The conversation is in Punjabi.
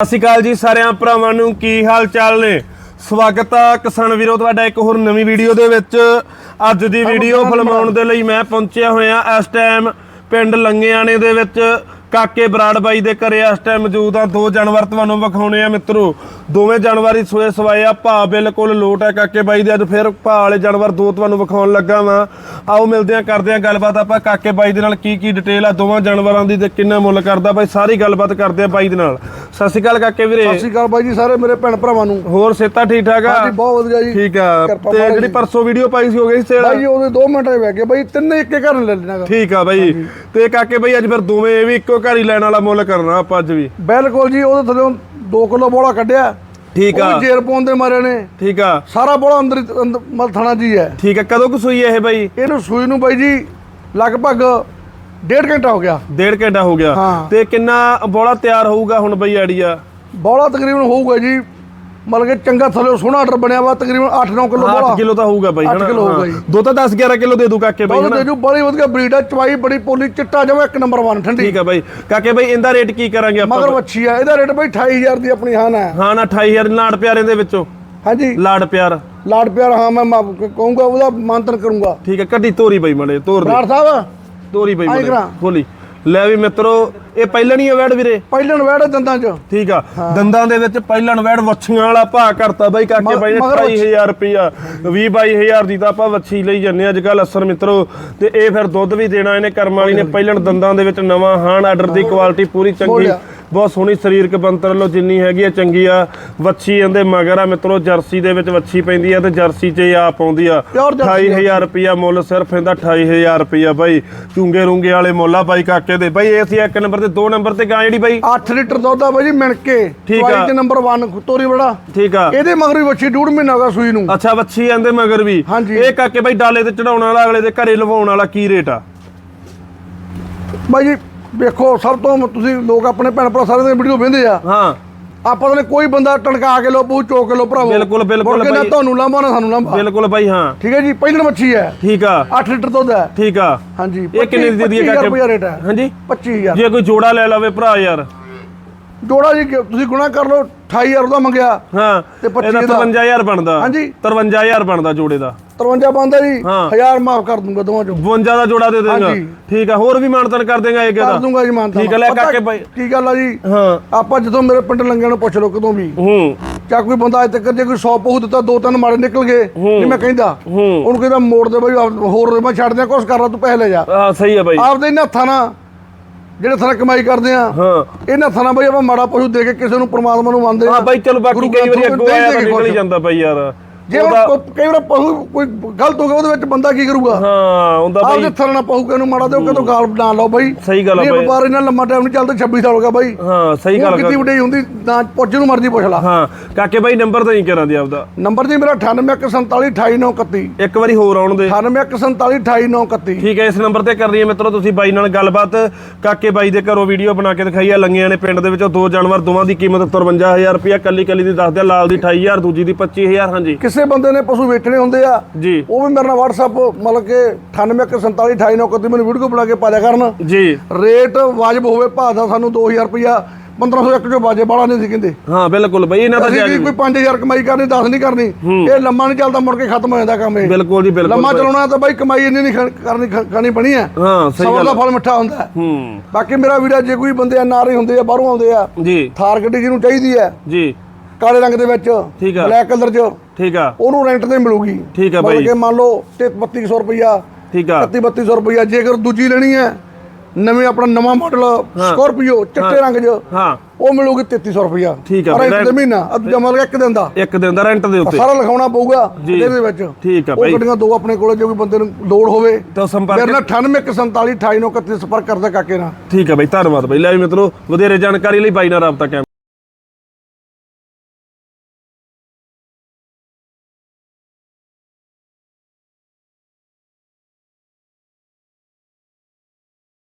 ਸਤਿ ਸ਼੍ਰੀ ਅਕਾਲ ਜੀ ਸਾਰਿਆਂ ਭਰਾਵਾਂ ਨੂੰ ਕੀ ਹਾਲ ਚਾਲ ਨੇ? ਸਵਾਗਤ ਆ ਕਿਸਾਨ ਵੀਰੋ ਤੁਹਾਡਾ ਇੱਕ ਹੋਰ ਨਵੀਂ ਵੀਡੀਓ ਦੇ ਵਿੱਚ। ਅੱਜ ਦੀ ਵੀਡੀਓ ਫਿਲਮਾਉਣ ਦੇ ਲਈ ਮੈਂ ਪਹੁੰਚਿਆ ਹੋਇਆ ਇਸ ਟਾਈਮ ਪਿੰਡ ਲੰਗਿਆਣੇ ਦੇ ਵਿੱਚ। ਕਾਕੇ ਬਰਾੜ ਬਾਈ ਦੇ ਘਰੇ ਇਸ ਟਾਈਮ ਮੌਜੂਦ ਆ। ਦੋ ਜਾਨਵਰ ਤੁਹਾਨੂੰ ਵਿਖਾਉਣੇ ਆ ਮਿੱਤਰੋ। ਦੋਵੇਂ ਜਾਨਵਰ ਹੀ ਸੋਏ ਸਵਾਏ ਆ। ਭਾ ਬਿਲਕੁਲ ਲੋਟ ਆ ਕਾਕੇ ਬਾਈ ਦੇ। ਅੱਜ ਫਿਰ ਭਾ ਵਾਲੇ ਜਾਨਵਰ ਦੋ ਤੁਹਾਨੂੰ ਵਿਖਾਉਣ ਲੱਗਾ ਵਾਂ। ਆਓ ਮਿਲਦੇ ਆ ਕਰਦੇ ਆ ਗੱਲਬਾਤ। ਆਪਾਂ ਕਾਕੇ ਬਾਈ ਦੇ ਨਾਲ ਕੀ ਕੀ ਡਿਟੇਲ ਆ? ਦੋਵਾਂ ਜਾਨਵਰਾਂ ਦੀ ਤੇ ਕਿੰਨਾ ਮੁੱਲ ਕਰਦਾ? ਬਾਈ ਸਾਰੀ ਗੱਲਬਾਤ ਕਰਦੇ ਆ ਬਾਈ ਦੇ ਨਾਲ। ਸਤਿ ਸ਼੍ਰੀ ਅਕਾਲ ਕਾਕੇ ਵੀਰੇ। ਸਤਿ ਸ਼੍ਰੀ ਅਕਾਲ ਬਾਈ ਜੀ ਸਾਰੇ ਮੇਰੇ ਭੈਣ ਭਰਾਵਾਂ ਨੂੰ। ਹੋਰ ਸੇਤਾ ਠੀਕ ਠਾਕ ਆ? ਹਾਂਜੀ ਬਹੁਤ ਵਧੀਆ ਜੀ। ਠੀਕ ਆ। ਤੇ ਜਿਹੜੀ। ਪਰਸੋਂ ਵੀਡੀਓ ਪਾਈ ਸੀ ਹੋ ਗਈ ਸੇਲ? ਬਾਈ ਉਹਦੇ 2 ਮਿੰਟ ਹੀ ਬਹਿ ਗਏ। ਬਾਈ ਤਿੰਨੇ ਇੱਕੇ ਘਰ ਲੈ ਲੈਣਾ ਗਾ। ਠੀਕ ਆ ਬਾਈ। ਤੇ ਕਾਕੇ ਬਾਈ ਅੱਜ ਫਿਰ ਦੋਵੇਂ ਇਹ ਵੀ ਇੱਕੋ ਘਰ ਹੀ ਲੈਣ ਵਾਲਾ ਮੁੱਲ ਕਰਨਾ ਆਪਾਂ ਅੱਜ ਵੀ। ਬਿਲਕੁਲ ਜੀ ਉਹਦੇ ਥੱਲੇ 2 ਕਿਲੋ ਬੋਲਾ ਕੱਢਿਆ। ਠੀਕ ਆ। ਉਹ ਜੇਰ ਪਾਉਣ ਦੇ ਮਾਰੇ ਨੇ। ਠੀਕ ਆ। ਸਾਰਾ ਬੋਲਾ ਅੰਦਰ ਮਲ ਥਾਣਾ ਜੀ ਹੈ। ਠੀਕ ਆ। ਕਦੋਂ ਕੁ ਸੂਈ ਇਹ ਬਾਈ? ਇਹਨੂੰ ਸੂਈ ਨੂੰ ਬਾਈ ਜੀ ਲਗਭਗ ਡੇਢ ਘੰਟਾ ਹੋ ਗਿਆ। ਡੇਢ ਘੰਟਾ ਹੋ ਗਿਆ। ਹਾਂ। ਤੇ ਕਿੰਨਾ ਬੋਲਾ ਤਿਆਰ ਹੋਊਗਾ ਹੁਣ ਬਾਈ ਆਈਡੀਆ? ਬੋਲਾ ਤਕਰੀਬਨ ਹੋਊਗਾ ਜੀ ਮਤਲਬ ਕਿ ਚੰਗਾ ਥੱਲੇ ਸੋਹਣਾ ਆਰਡਰ ਬਣਿਆ ਵਾ ਤਕਰੀਬਨ 8-9 ਕਿਲੋ 8 ਬੋਲਾ। ਕਿਲੋ ਤਾਂ ਹੋਊਗਾ ਬਾਈ ਅੱਠ ਕਿਲੋ ਹੋਊਗਾ ਹਾਂ। ਜੀ। ਦੋ ਤਾਂ 10 11 ਕਿਲੋ ਦੇ ਦੂ ਕਾਕੇ ਬਾਈ ਉਹਦੇ ਹਨਾ? ਜੋ ਬੜੀ ਵਧੀਆ ਬਰੀਡ ਹੈ ਚਵਾਈ ਬੜੀ ਪੋਲੀ ਚਿੱਟਾ ਜਮਾ ਇੱਕ ਨੰਬਰ 1 ਠੰਡੀ। ਠੀਕ ਆ ਬਾਈ। ਕਾਕੇ ਬਾਈ ਇਹਦਾ ਰੇਟ ਕੀ ਕਰਾਂਗੇ ਆਪਾਂ? ਮਗਰ ਵੱਛੀ ਆ ਇਹਦਾ ਰੇਟ ਬਾਈ 28000 ਦੀ ਆਪਣੀ ਹਾਨ ਹੈ ਹਾਂ ਨਾ 28000 ਲਾੜ ਪਿਆਰੇ ਦੇ ਵਿੱਚੋਂ। ਹਾਂਜੀ। ਲਾੜ ਪਿਆਰ। ਲਾਡ ਪਿਆਰ ਹਾਂ ਮੈਂ ਮਾਫ਼ ਕ- ਕਹੂੰਗਾ ਉਹਦਾ ਮੰਤਨ ਕਰੂੰਗਾ। ਠੀਕ ਆ ਕੱਢੀ ਤੋਰੀ ਬਾਈ ਮੜੇ ਤੋਰ ਦੇ। ਬਰਾੜ ਸਾਹਿਬ ਤੋਰੀ ਬਾਈ ਆਈ ਮੜੇ ਕਰਾਂ। ਖੋਲੀ। ਲੈ ਵੀ ਮਿੱਤਰੋ ਇਹ ਪਹਿਲਣੀ ਆ ਵੈੜ ਵੀਰੇ? ਪਹਿਲਣ ਵੈੜ ਦੰਦਾਂ 'ਚ। ਠੀਕ ਆ। ਦੰਦਾਂ ਦੇ ਵਿੱਚ ਪਹਿਲਣ ਵੈੜ ਵੱਛੀਆਂ ਵਾਲਾ ਭਾਅ ਕਰਤਾ ਬਾਈ ਕਾਕੇ ਮ- ਬਾਈ ਨੇ ਮਗਰ 28000 ਰੁਪਿਆ 20 22000 ਦੀ ਤਾਂ ਆਪਾਂ ਵੱਛੀ ਲਈ ਜੰਨੇ ਅੱਜ ਕੱਲ ਅਸਰ ਮਿੱਤਰੋ। ਤੇ ਇਹ ਫਿਰ ਦੁੱਧ ਵੀ ਦੇਣਾ ਇਹਨੇ ਕਰਮ ਵਾਲੀ ਨੇ। ਪਹਿਲਣ ਦੰਦਾਂ ਦੇ ਵਿੱਚ ਨਵਾਂ ਹਾਣ ਆਰਡਰ ਦੀ ਕੁਆਲਿਟੀ ਪੂਰੀ ਚੰਗੀ। ਬਹੁਤ ਸੋਹਣੀ ਸਰੀਰਕ ਬੰਤਰ ਲੋ ਜਿੰਨੀ ਹੈਗੀ ਆ ਚੰਗੀ ਆ। ਵੱਛੀ ਇਹਦੇ ਮਗਰ ਆ ਮਿੱਤਰੋ ਜਰਸੀ ਦੇ ਵਿੱਚ ਵੱਛੀ ਪੈਂਦੀ ਆ ਤੇ ਜਰਸੀ 'ਚ ਆ। ਜਰਸੀ ਆ। 28000 ਰੁਪਿਆ ਮੁੱਲ ਸਿਰਫ ਇਹਦਾ 28000 ਰੁਪਿਆ ਬਾਈ। ਚੁੰਗੇ ਰੁੰਗੇ ਵਾਲੇ ਮੁੱਲ ਬਾਈ ਕਾਕੇ ਦੇ। ਬਾਈ ਇਹ ਸੀ ਇੱਕ ਨੰਬਰ ਤੇ ਦੋ ਨੰਬਰ ਤੇ ਗਾਂ ਜਿਹੜੀ ਬਾਈ? 8 ਲੀਟਰ ਦੁੱਧ ਆ ਬਾਈ ਜੀ ਮਿਣ ਕੇ ਠੀਕ ਆ। 'ਚ ਨੰਬਰ 1 ਤੋਰੀ ਬੜਾ। ਠੀਕ ਆ। ਇਹਦੇ ਮਗਰ ਵੀ ਵੱਛੀ ਡੂਢ ਮਹੀਨਾ ਗਿਆ ਸੂਈ ਨੂੰ। ਅੱਛਾ ਵੱਛੀ ਆਂਦੇ ਮਗਰ ਵੀ। ਇਹ ਕਾਕੇ ਬਾਈ ਡਾਲੇ ਤੇ ਚੜਾਉਣ ਵਾਲਾ ਅਗਲੇ ਦੇ ਘਰੇ ਲਵਾਉਣ ਵਾਲਾ ਕੀ ਰੇਟ ਆ? ਬਾਈ ਜੀ ਵੇਖੋ ਸਭ ਤੋਂ ਤੁਸੀਂ ਲੋਕ ਆਪਣੇ ਭੈਣ ਭਰਾ ਸਾਰੇ ਦੇ ਵੀਡੀਓ ਵੇਂਦੇ ਆ। ਹਾਂ। ਆਪਾਂ ਨੇ ਕੋਈ ਬੰਦਾ ਟਣਕਾ ਕੇ ਲੋ ਪੂ ਚੋਕ ਕੇ ਲੋ ਭਰਾਵੋ। ਬਿਲਕੁਲ, ਬਿਲਕੁਲ ਬਾਈ। ਤੁਹਾਨੂੰ ਲਾਂਭਾ ਨਾ ਸਾਨੂੰ ਲਾਂਭਾ। ਬਿਲਕੁਲ ਬਾਈ ਹਾਂ। ਠੀਕ ਹੈ ਜੀ ਪਹਿਲਣ ਵੱਛੀ ਹੈ। ਠੀਕ ਆ। 8 ਲੀਟਰ ਦੁੱਧ ਹੈ। ਠੀਕ ਆ। ਹਾਂਜੀ ਇਹ ਕਿੰਨੇ ਦੀ ਦੇ 25,000 ਕਾਕੇ? ਰੁਪਇਆ ਰੇਟ ਹੈ। ਹਾਂਜੀ। 25000 ਜੇ ਕੋਈ ਜੋੜਾ ਲੈ ਲਵੇ ਭਰਾ ਯਾਰ। ਜੋੜਾ ਜੀ ਤੁਸੀਂ ਗੁਣਾ ਕਰ ਲਓ 28000 ਉਹਦਾ ਮੰਗਿਆ। ਹਾਂ ਤੇ 25 ਇਹਦਾ ਦਾ। 53000 ਬਣਦਾ। ਹਾਂਜੀ। 53000 ਬਣਦਾ ਜੋੜੇ ਦਾ। 53 ਬੰਦਾ ਜੀ। ਹਾਂ। 1000 ਮਾਫ ਕਰ ਦੂੰਗਾ ਦੋਵਾਂ ਚੋਂ। 52 ਦਾ ਜੋੜਾ ਦੇ ਦੇਗਾ। ਹਾਂਜੀ। ਠੀਕ ਆ ਹੋਰ ਵੀ ਮਾਨਤਨ ਕਰ ਦੇਗਾ ਇਹ ਕਰ ਦੂੰਗਾ ਜੀ ਮਾਨਤਾ ਠੀਕ ਹੈ, ਲੈ ਕਾਕੇ ਬਾਈ। ਕੀ ਗੱਲ ਆ ਜੀ? ਹਾਂ। ਆਪਾਂ ਜਦੋਂ ਮੇਰੇ ਪਿੰਡ ਲੰਗਿਆਂ ਨੂੰ ਪੁੱਛ ਲਓ ਕਦੋਂ ਵੀ। ਹੂੰ। ਚਾ ਕੋਈ ਬੰਦਾ ਅੱਜ ਤੱਕ ਜੇ ਕੋਈ 100 ਪਹੂ ਦਿੱਤਾ ਦੋ ਤਿੰਨ ਮਾੜੇ ਨਿਕਲ ਗਏ ਨਹੀਂ ਮੈਂ ਕਹਿੰਦਾ। ਹੂੰ। ਉਹਨੂੰ ਕਹਿੰਦਾ ਮੋੜ ਦੇ ਬਈ ਆਪ- ਹੋਰ ਮੈਂ ਛੱਡ ਦਿਆਂ ਕੁਛ ਕਰ ਲਾ ਤੂੰ ਪੈਸੇ ਲੈ ਜਾ। ਆ ਸਹੀ ਆ ਬਾਈ। ਆਪਦੇ ਇਹਨਾਂ ਹੱਥਾਂ ਨਾਲ ਜਿਹੜੇ ਥਾਂ ਕਮਾਈ ਕਰਦੇ ਆ ਹਾਂ। ਇਹਨਾਂ ਥਾਂ ਨਾਲ ਬਈ ਆਪਾਂ ਮਾੜਾ ਪਸ਼ੂ ਦੇ ਕੇ ਕਿਸੇ ਨੂੰ ਪ੍ਰਮਾਤਮਾ ਨੂੰ ਮੰਨਦੇ ਹਾਂ ਬਾਈ ਚਲੋ ਬਾਕੀ ਗੁਰੂ ਕਈ ਵਾਰੀ ਗ੍ਰੰਥ ਅੱਗੋਂ ਆਇਆ ਤਾਂ ਨਿਕਲ ਹੀ। ਜਾਂਦਾ ਬਾਈ ਯਾਰ। ਜੇ ਉਹਦਾ- ਕਈ ਵਾਰ ਪਸ਼ੂ ਕੋਈ ਗਲਤ ਹੋ ਗਿਆ ਉਹਦੇ ਵਿੱਚ ਬੰਦਾ ਕੀ ਕਰੂਗਾ? ਹਾਂ ਹੁੰਦਾ ਬਾਈ ਆਪਦੇ ਥਾਂ ਨਾਲ ਪਸ਼ੂ ਕਿਸੇ ਨੂੰ ਮਾੜਾ ਦਿਓ ਕਿਤੋਂ ਗਾਲ ਨਾ ਲਾਓ ਬਾਈ। ਸਹੀ ਗੱਲ ਆ ਇਹ ਬਾਈ। ਵਪਾਰ ਇਹਨਾਂ ਲੰਮਾ ਟਾਈਮ ਨਹੀਂ ਚੱਲਦਾ 26 ਸਾਲ ਹੋ ਗਿਆ ਬਾਈ। ਹਾਂ ਸਹੀ ਗੱਲ ਕਿੰਨੀ ਕਰ ਵੱਡੀ ਹੁੰਦੀ ਨਾ ਪੁੱਛ ਨੂੰ ਮਰਜ਼ੀ ਪੁੱਛ ਲਾ। ਹਾਂ ਕਾਕੇ ਬਾਈ ਨੰਬਰ ਤਾਂ ਹੀ ਕਰਾਂ ਦੀ ਆਪਦਾ। ਨੰਬਰ ਜੀ ਮੇਰਾ 9847288931 ਇੱਕ ਵਾਰੀ ਹੋਰ ਆਉਣ ਦੇ। 9847288931 ਠੀਕ ਹੈ ਇਸ ਨੰਬਰ ਤੇ ਕਰ ਰਹੀ ਹੈ ਮਿੱਤਰੋ ਤੁਸੀਂ ਬਾਈ ਨਾਲ ਗੱਲਬਾਤ। ਕਾਕੇ ਬਾਈ ਦੇ ਘਰੋਂ ਵੀਡੀਓ ਬਣਾ ਕੇ ਦਿਖਾਈ ਆ ਲੰਗੀਆਂ ਨੇ ਪਿੰਡ ਦੇ ਵਿੱਚੋਂ ਦੋ ਜਾਨਵਰ ਦੋਵਾਂ ਦੀ ਕੀਮਤ 53000 ਰੁਪਇਆ ਕੱਲੀ ਕੱਲੀ ਦੀ ਦੱਸਦੇ ਆ ਲਾਲ ਦੀ 28000 ਦੂਜੀ ਦੀ 25000 ਹਾਂਜੀ। ਕਿਸੇ ਬੰਦੇ ਨੇ ਪਸ਼ੂ ਵੇਚਣੇ ਹੁੰਦੇ ਆ ਜੀ। ਉਹ ਵੀ ਮੇਰੇ ਨਾਲ WhatsApp ਮਤਲਬ ਕਿ 9847288931 ਮੈਨੂੰ ਵੀਡੀਓ ਬਣਾ ਕੇ ਪਾ ਦਿਆ ਕਰਨ। ਜੀ। ਰੇਟ ਵਾਜਬ ਹੋਵੇ ਭਾਅ ਦਾ ਸਾਨੂੰ 2000 ਰੁਪਇਆ 1501 ਚੋਂ ਬਾਜੇ ਬਾਲਾ ਨਹੀਂ ਸੀ ਕਹਿੰਦੇ। ਹਾਂ ਬਿਲਕੁਲ ਬਾਈ ਇਹਨਾਂ ਦਾ ਕੀ ਕੋਈ 5000 ਕਮਾਈ ਕਰਨੀ 10 ਨਹੀਂ ਕਰਨੀ ਇਹ ਲੰਮਾ ਨਹੀਂ ਚੱਲਦਾ ਮੁੜ ਕੇ ਖਤਮ ਹੋ ਜਾਂਦਾ ਕੰਮ ਇਹ। ਬਿਲਕੁਲ ਜੀ ਬਿਲਕੁਲ ਲੰਮਾ ਚਲਾਉਣਾ ਤਾਂ ਬਾਈ ਕਮਾਈ ਇੰਨੀ ਨਹੀਂ ਕਰਨੀ ਖਾਣੀ ਬਣੀ ਹੈ। ਹਾਂ ਸਹੀ ਗੱਲ ਦਾ ਫਲ ਮਿੱਠਾ ਹੁੰਦਾ ਹੈ। ਬਾਕੀ ਮੇਰਾ ਵੀਡੀਓ ਜੇ ਕੋਈ ਬੰਦੇ ਐਨਆਰਆਈ ਹੁੰਦੇ ਆ ਬਾਹਰੋਂ ਆਉਂਦੇ ਆ ਜੀ। ਥਾਰ ਗੱਡੀ ਜਿਹਨੂੰ ਚਾਹੀਦੀ ਹੈ ਜੀ। ਕਾਲੇ ਰੰਗ ਦੇ ਵਿੱਚ। ਬਲੈਕ ਕਲਰ 'ਚ ਠੀਕ ਆ। ਉਹਨੂੰ ਰੈਂਟ ਤੇ ਮਿਲੂਗੀ। ਠੀਕ ਆ ਮਤਲਬ ਬਾਈ। ਕਿ ਮੰਨ ਲਓ ਤੇ 3200 ਰੁਪਇਆ ਠੀਕ ਆ। 31 3200 ਰੁਪਇਆ ਜੇਕਰ ਦੂਜੀ ਲੈਣੀ ਹੈ ਨਵੇਂ ਆਪਣਾ ਨਵਾਂ ਮਾਡਲ ਸਕਾਰਪੀਓ ਚਿੱਟੇ ਰੰਗ 'ਚ ਹਾਂ। ਉਹ ਮਿਲੂਗੀ 3300 ਰੁਪਇਆ ਠੀਕ ਆ ਰੈਂਟ ਬਾਈ, ਦੇ ਮਹੀਨਾ ਆ ਦੂਜਾ ਮਤਲਬ ਇੱਕ ਦਿਨ ਦਾ। ਇੱਕ ਦਿਨ ਦਾ ਰੈਂਟ ਦੇ ਉੱਤੇ। ਸਾਰਾ ਲਿਖਾਉਣਾ ਪਊਗਾ। ਇਹਦੇ ਵਿੱਚ। ਠੀਕ ਆ ਉਹ ਬਾਈ। ਗੱਡੀਆਂ ਦੋ ਆਪਣੇ ਕੋਲੇ ਜੇ ਕੋਈ ਬੰਦੇ ਨੂੰ ਲੋੜ ਹੋਵੇ। ਤਾਂ ਸੰਪਰਕ ਮੇਰੇ ਨਾਲ 9847288931 ਸੰਪਰਕ ਕਰਦਾ ਕਾਕੇ ਨਾਲ। ਠੀਕ ਆ ਬਾਈ ਧੰਨਵਾਦ ਬਾਈ। ਲੈ ਵੀ ਮਿੱਤਰੋ ਵਧੇਰੇ ਜਾਣਕਾਰੀ ਲਈ ਬਾਈ ਨਾਲ ਰਾਬਤਾ